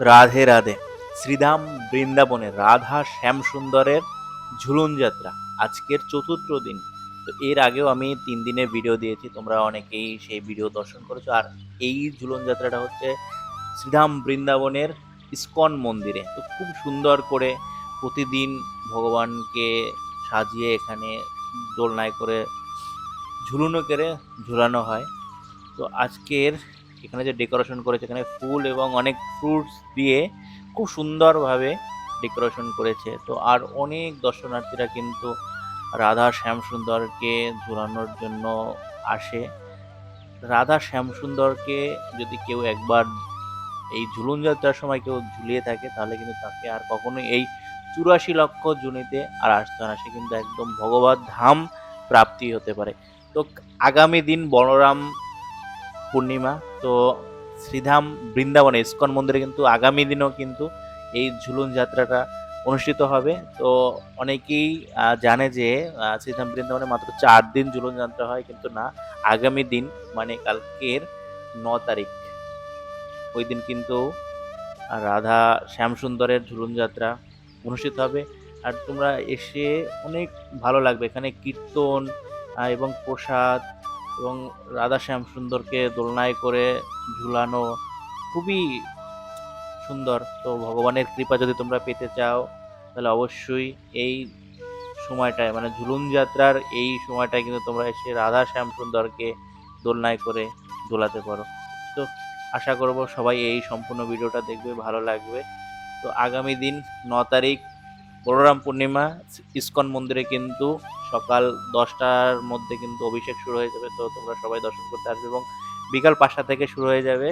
রাধে রাধে। শ্রীধাম বৃন্দাবনে রাধা শ্যাম সুন্দরের ঝুলন যাত্রা, আজকের চতুর্থ দিন। তো এর আগেও আমি তিন দিনের ভিডিও দিয়েছি, তোমরা অনেকেই সেই ভিডিও দর্শন করেছ। আর এই ঝুলন যাত্রাটা হচ্ছে শ্রীধাম বৃন্দাবনের ইস্কন মন্দিরে। তো খুব সুন্দর করে প্রতিদিন ভগবানকে সাজিয়ে এখানে দোলনায় করে ঝুলনো করে ঝুলানো হয়। তো আজকের এখানে যে ডেকোরেশন করেছে, এখানে ফুল এবং অনেক ফ্রুটস দিয়ে খুব সুন্দরভাবে ডেকোরেশন করেছে। তো আর অনেক দর্শনার্থীরা কিন্তু রাধা শ্যামসুন্দরকে ঝুলানোর জন্য আসে। রাধা শ্যামসুন্দরকে যদি কেউ একবার এই ঝুলন যাত্রার সময় কেউ ঝুলিয়ে থাকে, তাহলে কিন্তু তাকে আর কখনোই এই চুরাশি লক্ষ জুনিতে আর আসতে হয় না। সে কিন্তু একদম ভগবত ধাম প্রাপ্তি হতে পারে। তো আগামী দিন বলরাম পূর্ণিমা তো শ্রীধাম বৃন্দাবনে ইস্কন মন্দিরে কিন্তু আগামী দিনেও কিন্তু এই ঝুলুন যাত্রাটা অনুষ্ঠিত হবে। তো অনেকেই জানে যে শ্রীধাম বৃন্দাবনে মাত্র চার দিন ঝুলন যাত্রা হয়, কিন্তু না, আগামী দিন মানে কালকের ন তারিখ, ওই দিন কিন্তু রাধা শ্যামসুন্দরের ঝুলন যাত্রা অনুষ্ঠিত হবে। আর তোমরা এসে অনেক ভালো লাগবে, এখানে কীর্তন এবং প্রসাদ এবং রাধা শ্যাম সুন্দরকে দোলনায় করে ঝুলানো খুবই সুন্দর। তো ভগবানের কৃপা যদি তোমরা পেতে চাও, তাহলে অবশ্যই এই সময়টায় মানে ঝুলন যাত্রার এই সময়টায় কিন্তু তোমরা এসে রাধা শ্যাম সুন্দরকে দোলনায় করে দোলাতে পারো। তো আশা করব সবাই এই সম্পূর্ণ ভিডিওটা দেখবে, ভালো লাগবে। তো আগামী দিন ন তারিখ বলরাম পূর্ণিমা, ইস্কন মন্দিরে কিন্তু সকাল দশটার মধ্যে কিন্তু অভিষেক শুরু হয়ে যাবে। তো তোমরা সবাই দর্শন করতে আসবে এবং বিকাল পাঁচটা থেকে শুরু হয়ে যাবে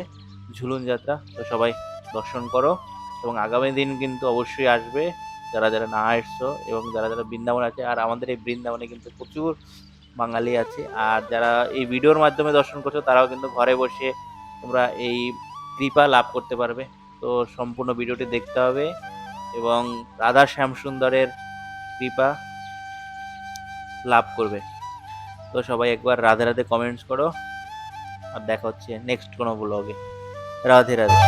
ঝুলুন যাত্রা। তো সবাই দর্শন করো এবং আগামী দিন কিন্তু অবশ্যই আসবে যারা যারা না এসছো এবং যারা যারা বৃন্দাবন আছে। আর আমাদের এই বৃন্দাবনে কিন্তু প্রচুর বাঙালি আছে। আর যারা এই ভিডিওর মাধ্যমে দর্শন করছ, তারাও কিন্তু ঘরে বসে তোমরা এই কৃপা লাভ করতে পারবে। তো সম্পূর্ণ ভিডিওটি দেখতে হবে। এবং রাধা শ্যামসুন্দরের কৃপা লাভ করবে। তো সবাই একবার রাধে রাধে কমেন্টস করো। আর দেখা হচ্ছে নেক্সট কোনো ব্লগে রাধে রাধে।